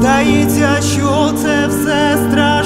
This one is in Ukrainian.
здається, що це все страшно.